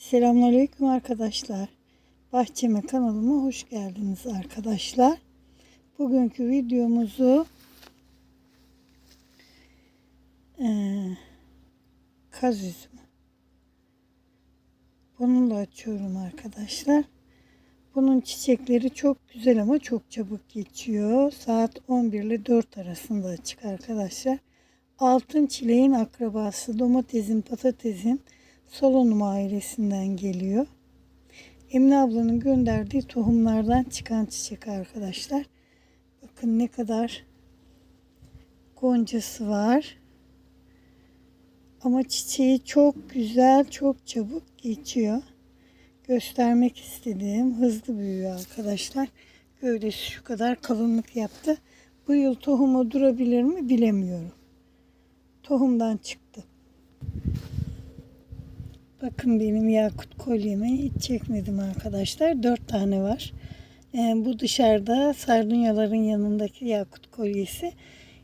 Selamünaleyküm arkadaşlar. Bahçeme kanalıma hoş geldiniz arkadaşlar. Bugünkü videomuzu eee kaz üzümü. Bununla açıyorum arkadaşlar. Bunun çiçekleri çok güzel ama çok çabuk geçiyor. Saat 11 ile 4 arasında açık arkadaşlar. Altın çileğin akrabası domatesin patatesin solonum ailesinden geliyor. Emine ablanın gönderdiği tohumlardan çıkan çiçek arkadaşlar. Bakın ne kadar goncası var. Ama çiçeği çok güzel, çok çabuk geçiyor. Göstermek istediğim hızlı büyüyor arkadaşlar. Gövdesi şu kadar kalınlık yaptı. Bu yıl tohumu durabilir mi bilemiyorum. Tohumdan çıktı. Bakın benim yakut kolyemi hiç çekmedim arkadaşlar. Dört tane var. Ee, bu dışarıda sardunyaların yanındaki yakut kolyesi.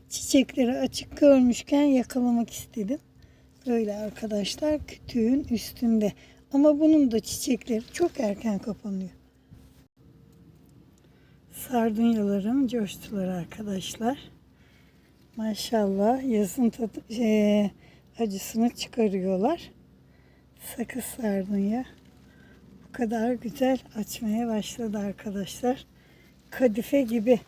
Çiçekleri açık görmüşken yakalamak istedim. Böyle arkadaşlar kütüğün üstünde. Ama bunun da çiçekleri çok erken kapanıyor. Sardunyalarım coştular arkadaşlar. Maşallah yazın tadı, şey, acısını çıkarıyorlar. Sakız sardunya bu kadar güzel açmaya başladı arkadaşlar. Kadife gibi.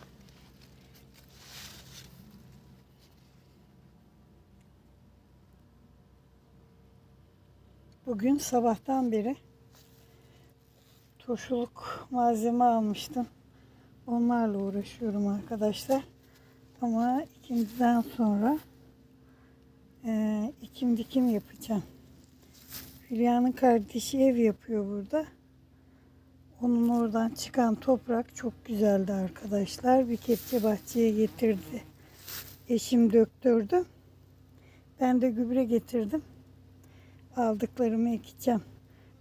Bugün sabahtan beri turşuluk malzeme almıştım. Onlarla uğraşıyorum arkadaşlar. Ama ikindiden sonra e, ikim dikim yapacağım. Hülya'nın kardeşi ev yapıyor burada. Onun oradan çıkan toprak çok güzeldi arkadaşlar. Bir kepçe bahçeye getirdi. Eşim döktürdü. Ben de gübre getirdim. Aldıklarımı ekeceğim.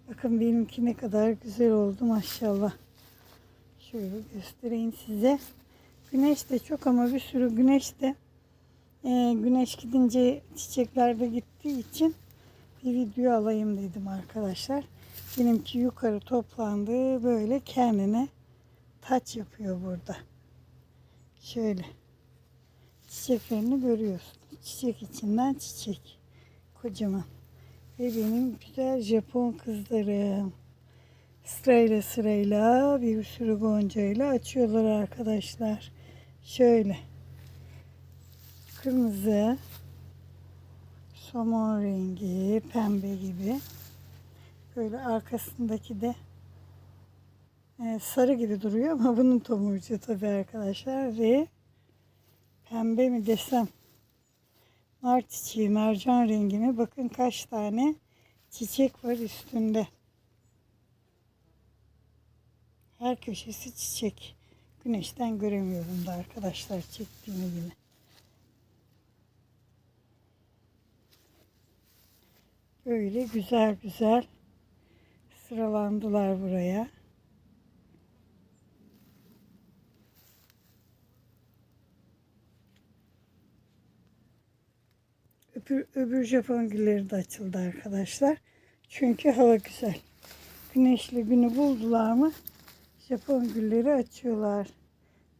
Bakın benimki ne kadar güzel oldu maşallah. Şöyle göstereyim size. Güneş de çok ama bir sürü güneş de e, güneş gidince çiçekler de gittiği için bir video alayım dedim arkadaşlar. Benimki yukarı toplandı. Böyle kendine taç yapıyor burada. Şöyle. Çiçeklerini görüyorsunuz. Çiçek içinden çiçek. Kocaman. Ve benim güzel Japon kızlarım. Sırayla sırayla bir sürü goncayla açıyorlar arkadaşlar. Şöyle. Kırmızı, somon rengi, pembe gibi. Böyle arkasındaki de e, sarı gibi duruyor ama bunun tomurcuğu tabii arkadaşlar. Ve pembe mi desem nar çiçeği, mercan rengi mi? Bakın kaç tane çiçek var üstünde. Her köşesi çiçek. Güneşten göremiyorum da arkadaşlar çektiğimi yine. Böyle güzel güzel sıralandılar buraya. Öbür, öbür Japon gülleri de açıldı arkadaşlar. Çünkü hava güzel. Güneşli günü buldular mı Japon gülleri açıyorlar.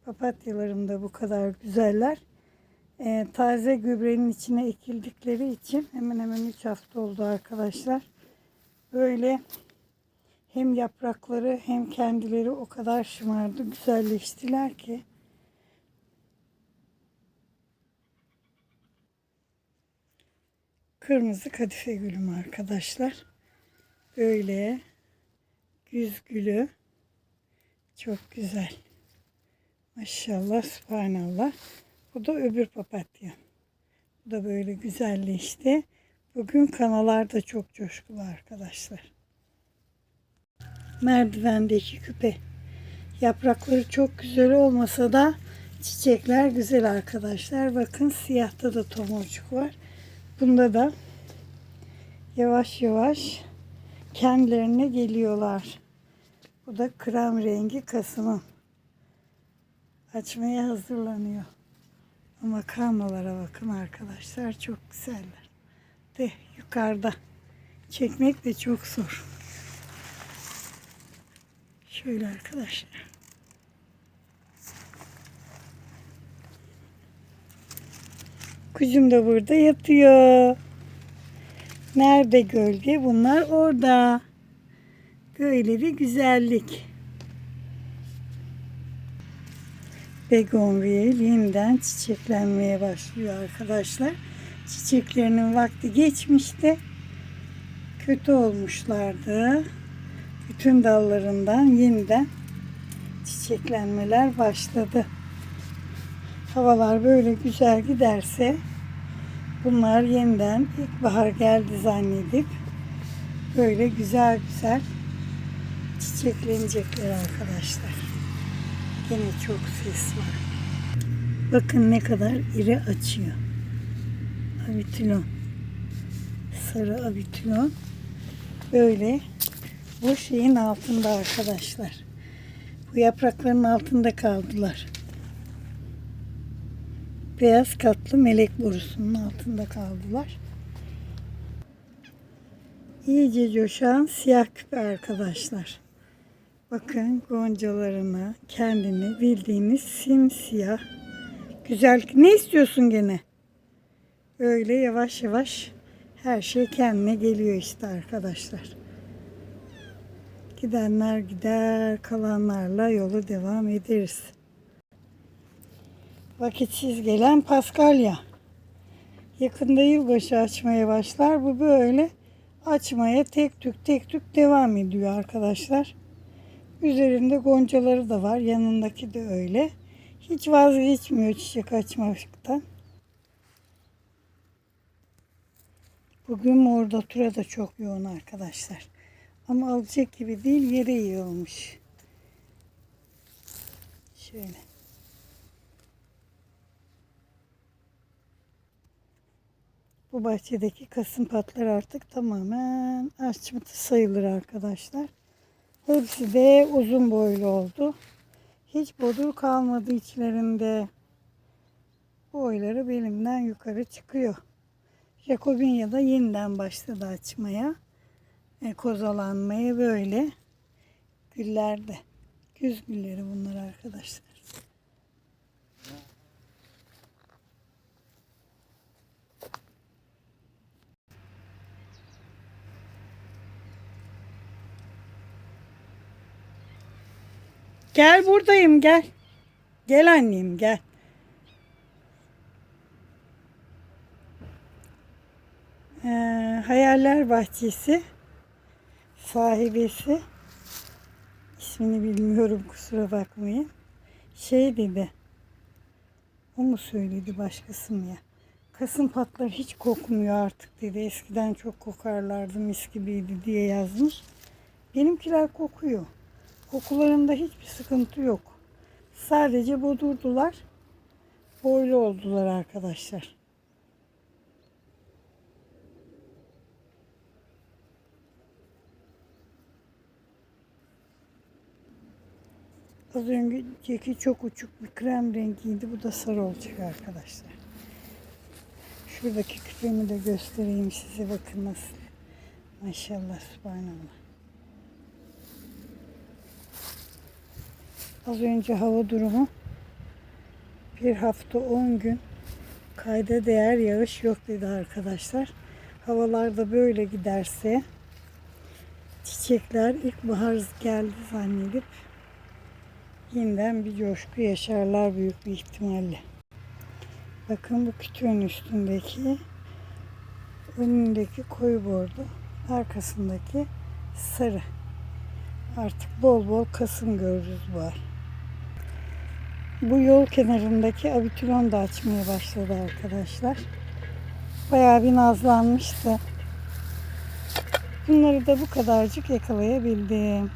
Papatyalarım da bu kadar güzeller. Ee, taze gübrenin içine ekildikleri için hemen hemen 3 hafta oldu arkadaşlar. Böyle hem yaprakları hem kendileri o kadar şımardı, güzelleştiler ki. Kırmızı kadife gülüm arkadaşlar. Böyle güz gülü. Çok güzel. Maşallah, subhanallah. Bu da öbür papatya. Bu da böyle güzelleşti. Bugün kanalar da çok coşkulu arkadaşlar. Merdivendeki küpe. Yaprakları çok güzel olmasa da çiçekler güzel arkadaşlar. Bakın siyahta da tomurcuk var. Bunda da yavaş yavaş kendilerine geliyorlar. Bu da krem rengi kasımın. Açmaya hazırlanıyor. Ama karmalara bakın arkadaşlar çok güzeller. De yukarıda. Çekmek de çok zor. Şöyle arkadaşlar. Kuzum da burada yatıyor. Nerede gölge? Bunlar orada. Böyle bir güzellik. Begonvil yeniden çiçeklenmeye başlıyor arkadaşlar. Çiçeklerinin vakti geçmişti. Kötü olmuşlardı. Bütün dallarından yeniden çiçeklenmeler başladı. Havalar böyle güzel giderse bunlar yeniden ilkbahar geldi zannedip böyle güzel güzel çiçeklenecekler arkadaşlar. Yine çok ses var. Bakın ne kadar iri açıyor. Abitilon. Sarı abitilon. Böyle bu şeyin altında arkadaşlar. Bu yaprakların altında kaldılar. Beyaz katlı melek borusunun altında kaldılar. İyice coşan siyah küpe arkadaşlar. Bakın goncalarını, kendini bildiğiniz simsiyah. Güzel. Ne istiyorsun gene? Öyle yavaş yavaş her şey kendine geliyor işte arkadaşlar. Gidenler gider, kalanlarla yolu devam ederiz. Vakitsiz gelen Paskalya. Yakında yılbaşı açmaya başlar. Bu böyle açmaya tek tük tek tük devam ediyor arkadaşlar. Üzerinde goncaları da var. Yanındaki de öyle. Hiç vazgeçmiyor çiçek açmaktan. Bugün morda tura da çok yoğun arkadaşlar. Ama alacak gibi değil yere yığılmış. Şöyle. Bu bahçedeki kasım patlar artık tamamen açmıtı sayılır arkadaşlar. Hepsi de uzun boylu oldu. Hiç bodur kalmadı içlerinde. Boyları belimden yukarı çıkıyor. Jacobinya da yeniden başladı açmaya. E, kozalanmaya böyle. Güllerde. Güz gülleri bunlar arkadaşlar. Gel buradayım gel. Gel annem gel. Ee, Hayaller Bahçesi sahibesi ismini bilmiyorum kusura bakmayın. Şey dedi. O mu söyledi başkası mı ya? Kasım patlar hiç kokmuyor artık dedi. Eskiden çok kokarlardı mis gibiydi diye yazmış. Benimkiler kokuyor. Kokularında hiçbir sıkıntı yok. Sadece bodurdular. Boylu oldular arkadaşlar. Az önceki çok uçuk bir krem rengiydi. Bu da sarı olacak arkadaşlar. Şuradaki küpemi de göstereyim size. Bakın nasıl. Maşallah, subhanallah. Az önce hava durumu bir hafta 10 gün kayda değer yağış yok dedi arkadaşlar. Havalarda böyle giderse çiçekler ilkbahar geldi zannedip yeniden bir coşku yaşarlar büyük bir ihtimalle. Bakın bu kütüğün üstündeki önündeki koyu bordo arkasındaki sarı. Artık bol bol kasım görürüz bu ay. Bu yol kenarındaki abitilon da açmaya başladı arkadaşlar. Bayağı bir nazlanmıştı. Bunları da bu kadarcık yakalayabildim.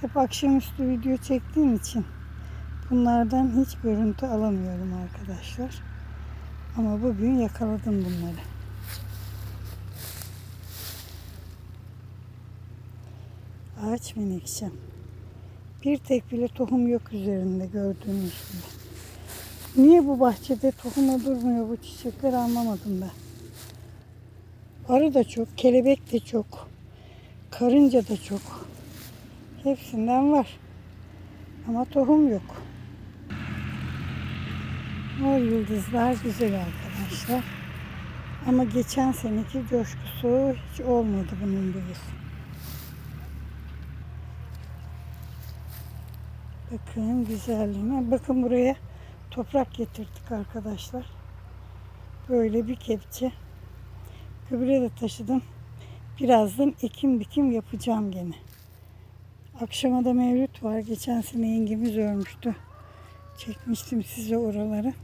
Hep akşamüstü video çektiğim için bunlardan hiç görüntü alamıyorum arkadaşlar. Ama bugün yakaladım bunları. Ağaç menekşem. Bir tek bile tohum yok üzerinde gördüğünüz gibi. Niye bu bahçede tohuma durmuyor bu çiçekler anlamadım ben. Arı da çok, kelebek de çok, karınca da çok. Hepsinden var. Ama tohum yok. Mor yıldızlar güzel arkadaşlar. Ama geçen seneki coşkusu hiç olmadı bunun gibi. Bakın güzelliğine. Bakın buraya toprak getirdik arkadaşlar. Böyle bir kepçe. Öbüre de taşıdım. Birazdan ekim dikim yapacağım gene. Akşama da mevlüt var. Geçen sene yengemiz örmüştü. Çekmiştim size oraları.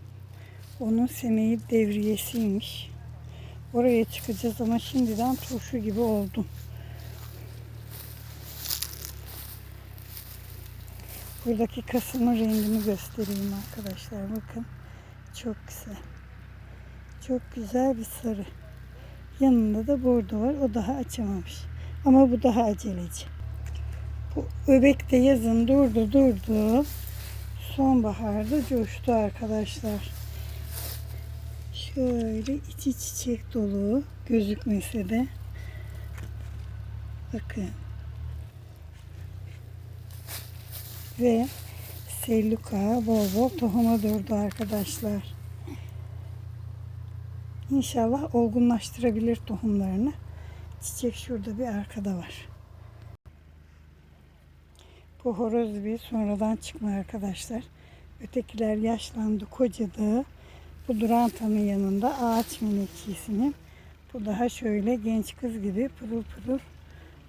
Onun seneyi devriyesiymiş. Oraya çıkacağız ama şimdiden turşu gibi oldum. Buradaki kasımın rengini göstereyim arkadaşlar. Bakın. Çok güzel. Çok güzel bir sarı. Yanında da bordo var. O daha açamamış. Ama bu daha aceleci. Bu öbek de yazın durdu durdu. Sonbaharda coştu arkadaşlar. Şöyle içi çiçek dolu gözükmese de. Bakın. Ve selluka bol bol tohuma durdu arkadaşlar. İnşallah olgunlaştırabilir tohumlarını. Çiçek şurada bir arkada var. Bu horoz bir sonradan çıkma arkadaşlar. Ötekiler yaşlandı, kocadı. Bu Duranta'nın yanında ağaç menekşesinin. Bu daha şöyle genç kız gibi pırıl pırıl.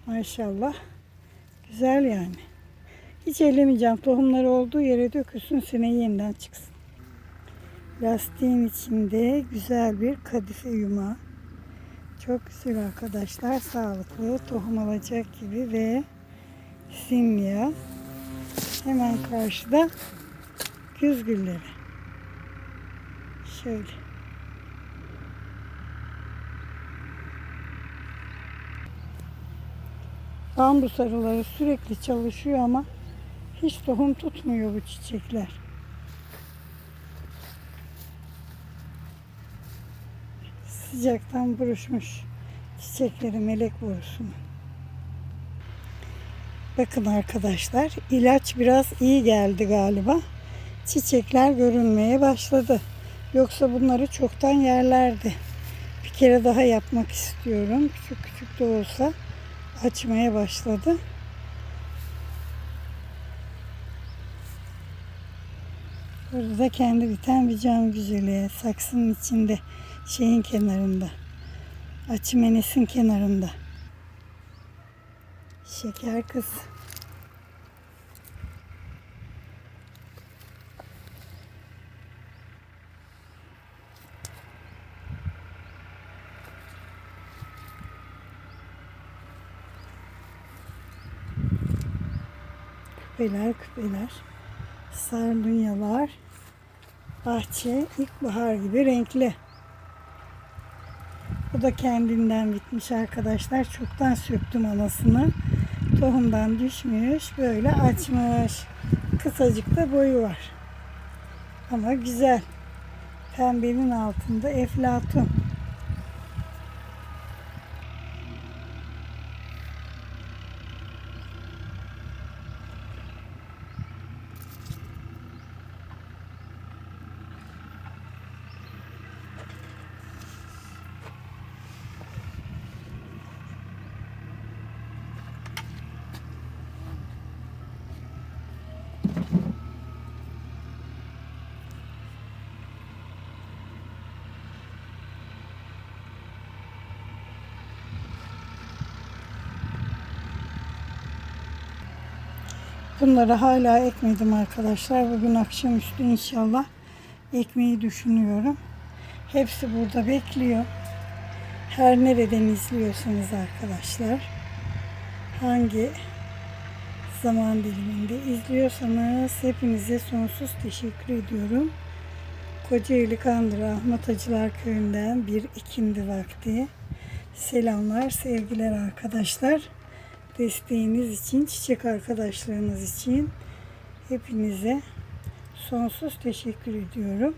Maşallah. Güzel yani. Hiç ellemeyeceğim. Tohumları olduğu yere dökülsün. Seneye yeniden çıksın. Lastiğin içinde güzel bir kadife yumağı. Çok güzel arkadaşlar. Sağlıklı. Tohum alacak gibi ve simya. Hemen karşıda güz gülleri. Şöyle. Bambu sarıları sürekli çalışıyor ama hiç tohum tutmuyor bu çiçekler. Sıcaktan buruşmuş çiçekleri melek borusun. Bakın arkadaşlar ilaç biraz iyi geldi galiba. Çiçekler görünmeye başladı. Yoksa bunları çoktan yerlerdi. Bir kere daha yapmak istiyorum. Küçük küçük de olsa açmaya başladı. Burada da kendi biten bir cam güzeli. Saksının içinde. Şeyin kenarında. Açımenesin kenarında. Şeker kız. Küpeler küpeler. Sardunyalar. Bahçe ilkbahar gibi renkli. Bu da kendinden bitmiş arkadaşlar. Çoktan söktüm anasını. Tohumdan düşmüş. Böyle açmış. Kısacık da boyu var. Ama güzel. Pembenin altında eflatun. Bunları hala ekmedim arkadaşlar. Bugün akşamüstü inşallah ekmeği düşünüyorum. Hepsi burada bekliyor. Her nereden izliyorsanız arkadaşlar. Hangi zaman diliminde izliyorsanız hepinize sonsuz teşekkür ediyorum. Kocaeli Kandıra Ahmet Acılar Köyü'nden bir ikindi vakti. Selamlar, sevgiler arkadaşlar desteğiniz için, çiçek arkadaşlarınız için hepinize sonsuz teşekkür ediyorum.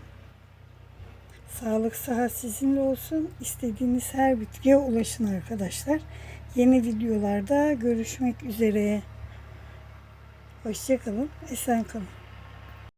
Sağlık sıhhat sizinle olsun. İstediğiniz her bitkiye ulaşın arkadaşlar. Yeni videolarda görüşmek üzere. Hoşçakalın. Esen kalın.